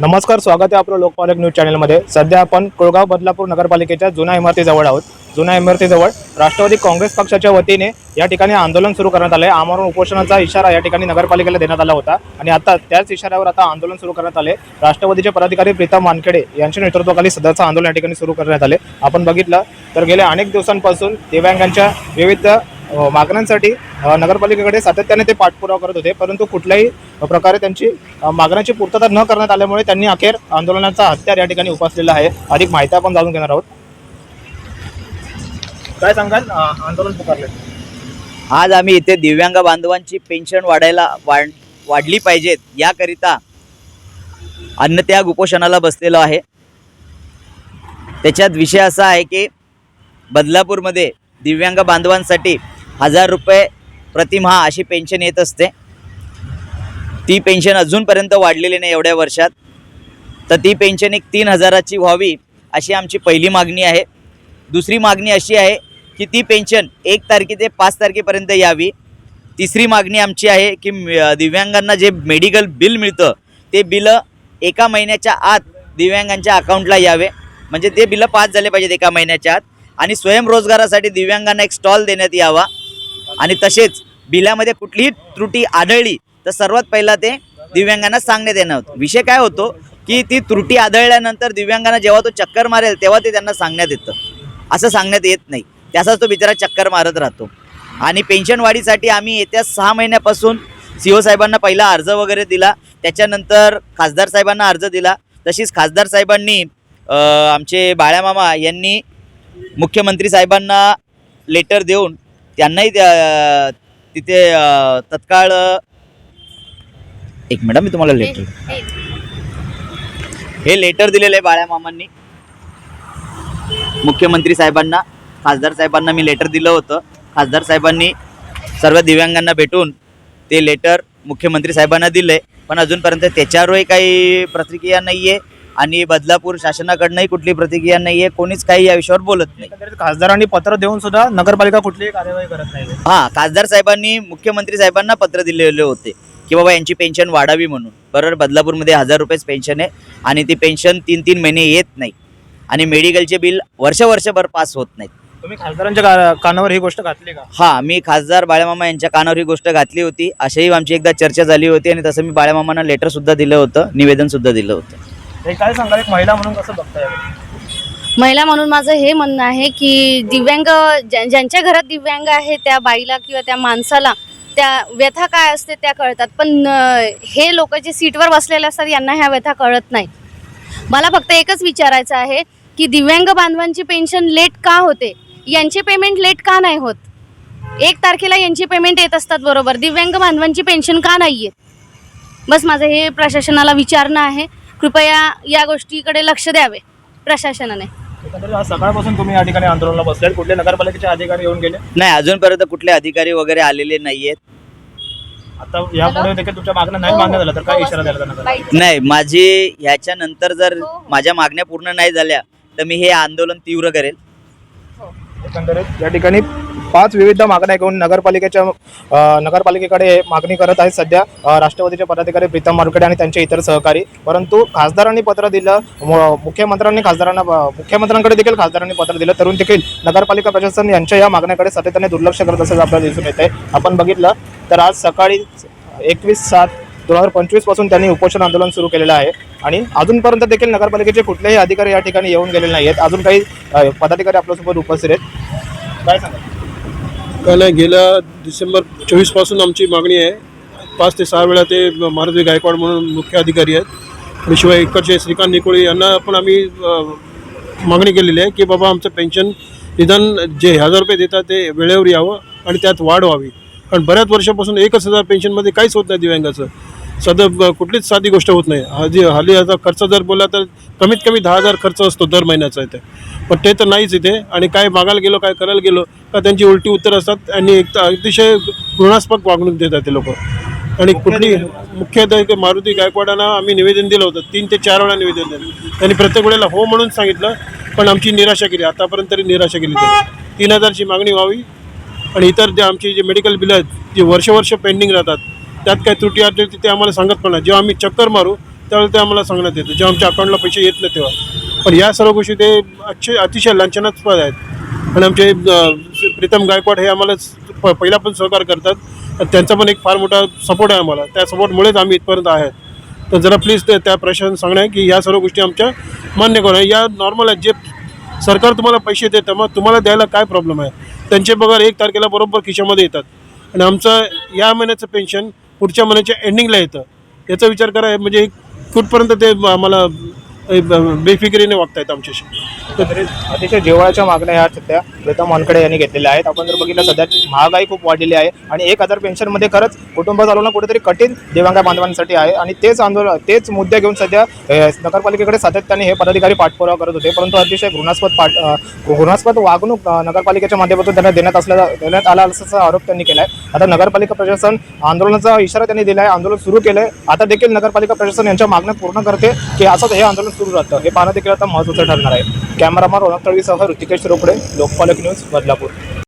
नमस्कार स्वागत आहे आपलं लोकपालक न्यूज चॅनलमध्ये. सध्या आपण कोळगाव बदलापूर नगरपालिकेच्या जुन्या इमारतीजवळ आहोत. जुन्या इमारतीजवळ राष्ट्रवादी काँग्रेस पक्षाच्या वतीने या ठिकाणी आंदोलन सुरू करण्यात आले आमरण उपोषणाचा इशारा या ठिकाणी नगरपालिकेला देण्यात आला होता. आणि आता त्याच इशाऱ्यावर आता आंदोलन सुरू करण्यात आले राष्ट्रवादीचे पदाधिकारी प्रीतम वानखेडे यांच्या नेतृत्वाखाली सध्याचं आंदोलन या ठिकाणी सुरू करण्यात आले आपण बघितलं तर गेल्या अनेक दिवसांपासून दिव्यांगांच्या विविध मागण्यांसाठी नगरपालिकेकडे सातत्याने ते पाठपुरावा करत होते परंतु कुठल्याही प्रकारे त्यांची मागण्याची पूर्तता न करण्यात आल्यामुळे त्यांनी अखेर आंदोलनाचा हत्यार या ठिकाणी उपासलेला आहे. अधिक माहिती आपण जाणून घेणार आहोत. काय सांगाल? आंदोलन पुकारले. आज आम्ही इथे दिव्यांग बांधवांची पेन्शन वाढायला वाढ वाढली पाहिजेत याकरिता अन्नत्याग उपोषणाला बसलेलो आहे. त्याच्यात विषय असा आहे की बदलापूरमध्ये दिव्यांग बांधवांसाठी हजार रुपये प्रतिमहा अशी पेन्शन येत असते. ती पेन्शन अजूनपर्यंत वाढलेली नाही एवढ्या वर्षात. तर ती पेन्शन एक तीन हजाराची व्हावी अशी आमची पहिली मागणी आहे. दुसरी मागणी अशी आहे की ती पेन्शन एक तारखे ते पाच तारखेपर्यंत यावी. तिसरी मागणी आमची आहे की दिव्यांगांना जे मेडिकल बिल मिळतं ते बिलं एका महिन्याच्या आत दिव्यांगांच्या अकाउंटला यावे. म्हणजे ते बिलं पास झाले पाहिजेत एका महिन्याच्या आत. आणि स्वयंरोजगारासाठी दिव्यांगांना एक स्टॉल देण्यात यावा. आणि तसेच बिलामध्ये कुठलीही त्रुटी आढळली तर सर्वात पहिला ते दिव्यांगांना सांगण्यात येणार होतं. विषय काय होतो की ती त्रुटी आढळल्यानंतर दिव्यांगांना जेव्हा तो चक्कर मारेल तेव्हा ते त्यांना सांगण्यात येतं. असं सांगण्यात येत नाही. त्याचाच तो बिचारा चक्कर मारत राहतो. आणि पेन्शन वाढीसाठी आम्ही येत्या सहा महिन्यापासून सी ओ साहेबांना पहिला अर्ज वगैरे दिला. त्याच्यानंतर खासदार साहेबांना अर्ज दिला. तशीच खासदार साहेबांनी आमचे बाळ्यामामा यांनी मुख्यमंत्री साहेबांना लेटर देऊन त्यांनाही त्या- तिथे तत्काळ एक मिनिट मी तुम्हाला लेटर हे लेटर दिलेलं आहे बाळ्यामामांनी मुख्यमंत्री साहेबांना खासदार साहेबांना मी लेटर दिलं होतं. खासदार साहेबांनी सर्व दिव्यांगांना भेटून ते लेटर मुख्यमंत्री साहेबांना दिले. पण अजूनपर्यंत त्याच्यावरही काही प्रतिक्रिया नाही आहे आणि बदलापूर शासनाकडनंही कुठली प्रतिक्रिया नाही आहे कोणीच काही या विषयावर बोलत नाही. एकंदरीत खासदारांनी पत्र देऊन सुद्धा नगरपालिका कुठलीही कार्यवाही करत नाही. हां खासदार साहेबांनी मुख्यमंत्री साहेबांना पत्र दिलेले होते की बाबा यांची पेन्शन वाढावी म्हणून. बरोबर बदलापूरमध्ये हजार रुपयेच पेन्शन आहे आणि ती पेन्शन तीन तीन महिने येत नाही. आणि मेडिकलचे बिल वर्ष वर्षभर पास होत नाहीत. तुम्ही खासदारांच्या का- कानावर ही गोष्ट घातली का? हा मी खासदार बाळ्यामामा यांच्या कानावर ही गोष्ट घातली होती. अशाही आमची एकदा चर्चा झाली होती आणि तसं मी बाळ्यामामांना लेटर सुद्धा दिलं होतं निवेदन सुद्धा दिलं होतं. हे काय सांगाल एक महिला म्हणून कसं बघताय? महिला म्हणून माझं हे म्हणणं आहे की दिव्यांग ज्या- ज्यांच्या घरात दिव्यांग आहे त्या बाईला किंवा त्या माणसाला त्या व्यथा काय असते त्या कळतात. पण अं, हे लोक जे सीटवर बसलेले असतात यांना ह्या व्यथा कळत नाही. मला फक्त एकच विचारायचं आहे की दिव्यांग बांधवांची पेन्शन लेट का होते? यांचे पेमेंट लेट का नाही होत? एक तारखेला यांची पेमेंट येत असतात बरोबर. दिव्यांग बांधवांची पेन्शन का नाही येत बस माझं हे प्रशासनाला विचारणं आहे. कृपया या गोष्टीकडे लक्ष द्यावे प्रशासनाने. एकंदरीत आज सकाळपासून तुम्ही या ठिकाणी आंदोलनाला बसले कुठले नगरपालिकेचे अधिकारी येऊन गेले? नाही अजूनपर्यंत कुठले अधिकारी वगैरे आलेले नाही आहेत आता यापुढे देखील तुमच्या मागण्या नाही मान्य झाल्या तर काय इशारा नगर नाही माझी ह्याच्यानंतर जर माझ्या मागण्या पूर्ण नाही झाल्या तर मी हे आंदोलन तीव्र करेल. एकंदरीत या ठिकाणी पाच विविध मागण्या घेऊन नगरपालिकेच्या नगरपालिकेकडे मागणी करत आहेत सध्या. राष्ट्रवादीचे पदाधिकारी प्रीतम मार्केटे आणि त्यांचे इतर सहकारी. परंतु खासदारांनी पत्र दिलं मुख्यमंत्र्यांनी खासदारांना मुख्यमंत्र्यांकडे देखील खासदारांनी पत्र दिलं. तरुण देखील नगरपालिका प्रशासन यांच्या या मागण्याकडे सातत्याने दुर्लक्ष करत असल्याचं आपल्याला दिसून येते आहे आपण बघितलं तर आज सकाळी एकवीस सात दोन हजार पंचवीसपासून त्यांनी उपोषण आंदोलन सुरू केलेलं आहे. आणि अजूनपर्यंत देखील नगरपालिकेचे कुठलेही अधिकारी या ठिकाणी येऊन गेलेले नाही आहेत अजून काही पदाधिकारी आपल्यासोबत उपस्थित आहेत. काय सांगा कारण गेल्या डिसेंबर चोवीसपासून आमची मागणी आहे. पाच ते सहा वेळा ते मारुती गायकवाड म्हणून मुख्य अधिकारी आहेत. आणि शिवाय इकडचे श्रीकांत निकोळे यांना पण आम्ही मागणी केलेली आहे की बाबा आमचं पेन्शन निदान जे हजार रुपये देतात ते वेळेवर यावं आणि त्यात वाढ व्हावी. कारण बऱ्याच वर्षापासून एकच हजार पेन्शनमध्ये काहीच होत नाही दिव्यांगाचं. सध्या कुठलीच साधी गोष्ट होत नाही. हल्ली हल्ली आता खर्च जर बोलला तर कमीत कमी दहा हजार खर्च असतो दर महिन्याचा इथे. पण ते तर नाहीच इथे. आणि काय मागायला गेलो काय करायला गेलो का त्यांची उलटी उत्तर असतात. आणि एक तर अतिशय घृणास्पद वागणूक देतात ते लोक. आणि कुठली मुख्य मारुती गायकवाडांना आम्ही निवेदन दिलं होतं. तीन ते चार वेळा निवेदन दिलं. त्यांनी प्रत्येक वेळेला हो म्हणून सांगितलं पण आमची निराशा केली. आतापर्यंत तरी निराशा केली त्यांनी. तीन हजारची मागणी व्हावी. आणि इतर जे आमची जे मेडिकल बिलं आहेत जे वर्ष वर्ष पेंडिंग राहतात त्यात काही त्रुटी आढळली ते आम्हाला सांगत पण नाही. जेव्हा आम्ही चक्कर मारू त्यावेळेला ते आम्हाला सांगण्यात येतं. जेव्हा आमच्या अकाउंटला पैसे येत नाही तेव्हा. पण या सर्व गोष्टी ते अच्छे अतिशय लांछनास्पद आहेत. आणि आमचे प्रीतम गायकवाड हे आम्हाला प- पहिला पण सहकार करतात. आणि त्यांचा पण एक फार मोठा सपोर्ट आहे आम्हाला. त्या सपोर्टमुळेच आम्ही इथपर्यंत आहेत. तर जरा प्लीज ते त्या प्रशासन सांगणं आहे की या सर्व गोष्टी आमच्या मान्य करून या नॉर्मल आहेत. जे सरकार तुम्हाला पैसे देतं मग तुम्हाला द्यायला काय प्रॉब्लेम आहे? त्यांचे पगार एक तारखेला बरोबर खिशामध्ये येतात. आणि आमचं या महिन्याचं पेन्शन पुढच्या महिन्याच्या एंडिंगला येतं. याचा विचार करा म्हणजे कुठपर्यंत ते आम्हाला ब- बेफिकिरीने वागतायत आमच्याशी. अतिशय जिव्हाळ्याच्या मागण्या ह्या सध्या प्रीतम वानकडे यांनी घेतलेले आहेत. आपण जर बघितलं सध्या महागाई खूप वाढलेली आहे आणि एक हजार पेन्शनमध्ये खरंच कुटुंब चालवणं कुठेतरी कठीण दिव्यांग बांधवांसाठी आहे आणि तेच आंदोलन तेच मुद्दे घेऊन सध्या नगरपालिकेकडे सातत्याने हे पदाधिकारी पाठपुरावा करत होते. परंतु अतिशय घृणास्पद पाठ घृणास्पद वागणूक नगरपालिकेच्या माध्यमातून त्यांना देण्यात असल्या देण्यात आला असल्याचा आरोप त्यांनी केला आहे आता नगरपालिका प्रशासन आंदोलनाचा इशारा त्यांनी दिला आहे आंदोलन सुरू केलं आहे आता देखील नगरपालिका प्रशासन यांच्या मागण्या पूर्ण करते की असंच हे आंदोलन सुरू राहतं. हे पाहणं देखील आता महत्त्वाचं ठरणार आहे. कॅमेरामन रोनक तळवीसह ऋतिकेश रोकडे लोकपाल न्यूज बदलापूर.